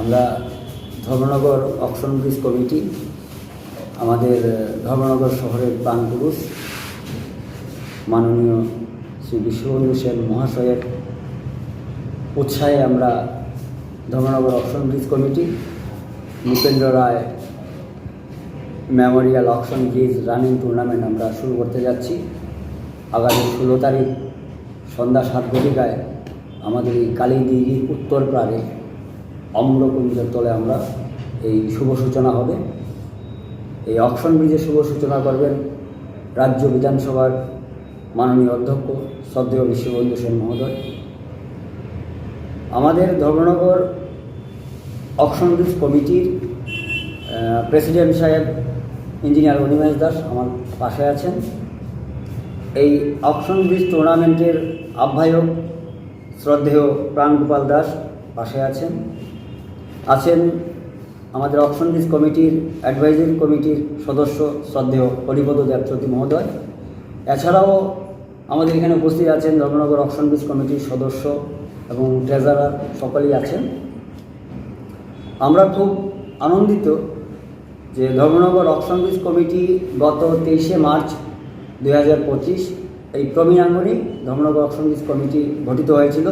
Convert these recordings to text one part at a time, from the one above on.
আমরা Dharmanagar auction bridge committee, আমাদের ধর্মনগর শহরের প্রাণপুরুষ, মাননীয় শ্রী বিশ্ববন্ধু সেন মহাশয়ের উৎসাহে আমরা Dharmanagar auction bridge committee Nripendra Roy memorial auction bridge running tournament আমরা শুরু করতে যাচ্ছি। আগামী ষোলো তারিখ সন্ধ্যা সাত ঘটিকায় আমাদের এই কালীদিঘির উত্তর প্রারে অম্লকুঞ্জের তলে আমরা এই শুভ সূচনা হবে। এই অকশন ব্রিজের শুভ সূচনা করবেন রাজ্য বিধানসভার মাননীয় অধ্যক্ষ শ্রদ্ধেয় বিশ্ববন্ধু সেন মহোদয়। আমাদের ধর্মনগর অকশন ব্রিজ কমিটির প্রেসিডেন্ট সাহেব, ইঞ্জিনিয়ার অনিমেশ দাস আমার পাশে আছেন। এই অপশন ব্রিজ টুর্নামেন্টের আহ্বায়ক শ্রদ্ধেয় প্রাণগোপাল দাস পাশে আছেন। আছেন আমাদের অপশন ব্রিজ কমিটির অ্যাডভাইজারি কমিটির সদস্য শ্রদ্ধেয় হরিপদ দেবচতী মহোদয়। এছাড়াও আমাদের এখানে উপস্থিত আছেন ধর্মনগর অপশন ব্রিজ কমিটির সদস্য এবং ট্রেজারার সকলেই আছেন। আমরা খুব আনন্দিত যে ধর্মনগর অপশন ব্রিজ কমিটি গত তেইশে মার্চ দুই হাজার পঁচিশ এই প্রবীণাঙ্গনে ধর্মনগর অকশন ব্রিজ কমিটি গঠিত হয়েছিল।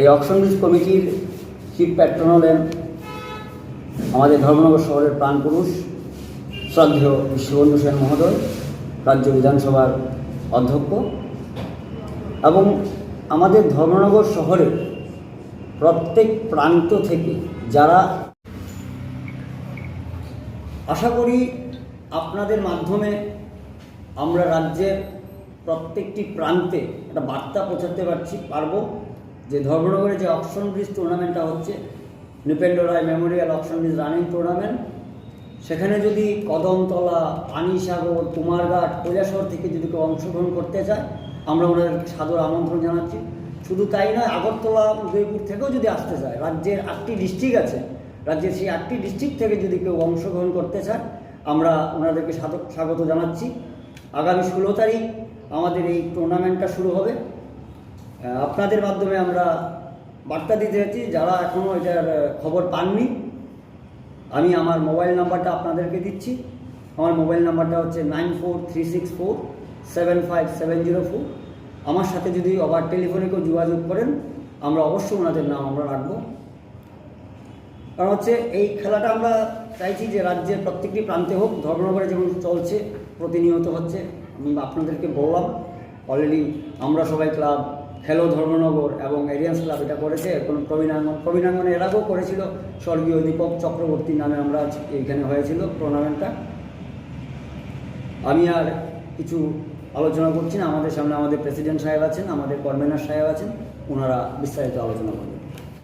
এই ব্রিজ কমিটির চিফ প্যাট্রন হলেন আমাদের ধর্মনগর শহরের প্রাণপুরুষ শ্রদ্ধেয় বিশ্ববন্ধু সেন মহোদয়, রাজ্য বিধানসভার অধ্যক্ষ এবং আমাদের ধর্মনগর শহরে প্রত্যেক প্রান্ত থেকে যারা আশা করি আপনাদের মাধ্যমে আমরা রাজ্যের প্রত্যেকটি প্রান্তে একটা বার্তা পৌঁছাতে পারছি, পারব। যে ধর্মনগরে যে অপশন ব্রিজ টুর্নামেন্টটা হচ্ছে Nripendra Roy memorial option bridge running tournament সেখানে যদি কদমতলা, পানিসাগর, কুমারঘাট, কৈলাসহর থেকে যদি কেউ অংশগ্রহণ করতে চায়, আমরা ওনাদের সাদর আমন্ত্রণ জানাচ্ছি। শুধু তাই নয়, আগরতলা, উদয়পুর থেকেও যদি আসতে চায়, রাজ্যের আটটি ডিস্ট্রিক্ট আছে, রাজ্যের সেই আটটি ডিস্ট্রিক্ট থেকে যদি কেউ অংশগ্রহণ করতে চায়, আমরা ওনাদেরকে স্বাগত জানাচ্ছি। আগামী ষোলো তারিখ আমাদের এই টুর্নামেন্টটা শুরু হবে। আপনাদের মাধ্যমে আমরা বার্তা দিতে যাচ্ছি যারা এখনও এটার খবর পাননি, আমি আমার মোবাইল নাম্বারটা আপনাদেরকে দিচ্ছি। আমার মোবাইল নাম্বারটা হচ্ছে nine four three six four seven five seven zero four. আমার সাথে যদি আবার টেলিফোনে কেউ যোগাযোগ করেন, আমরা অবশ্যই ওনাদের নাম আমরা রাখব। কারণ হচ্ছে এই খেলাটা আমরা চাইছি যে রাজ্যের প্রত্যেকটি প্রান্তে হোক, ধর্মনগরে যেমন চলছে, প্রতিনিয়ত হচ্ছে, আমি আপনাদেরকে বললাম অলরেডি আমরা সবাই ক্লাব খেলো ধর্মনগর এবং এরিয়ান্স ক্লাব এটা করেছে এখন প্রবীণাঙ্গন প্রবীণাঙ্গনে এর আগেও করেছিল, স্বর্গীয় দীপক চক্রবর্তী নামে আমরা এইখানে হয়েছিল টুর্নামেন্টটা আমি আর কিছু আলোচনা করছি না, আমাদের সামনে আমাদের প্রেসিডেন্ট সাহেব আছেন, আমাদের কনভেনার সাহেব আছেন, ওনারা বিস্তারিত আলোচনা করবেন।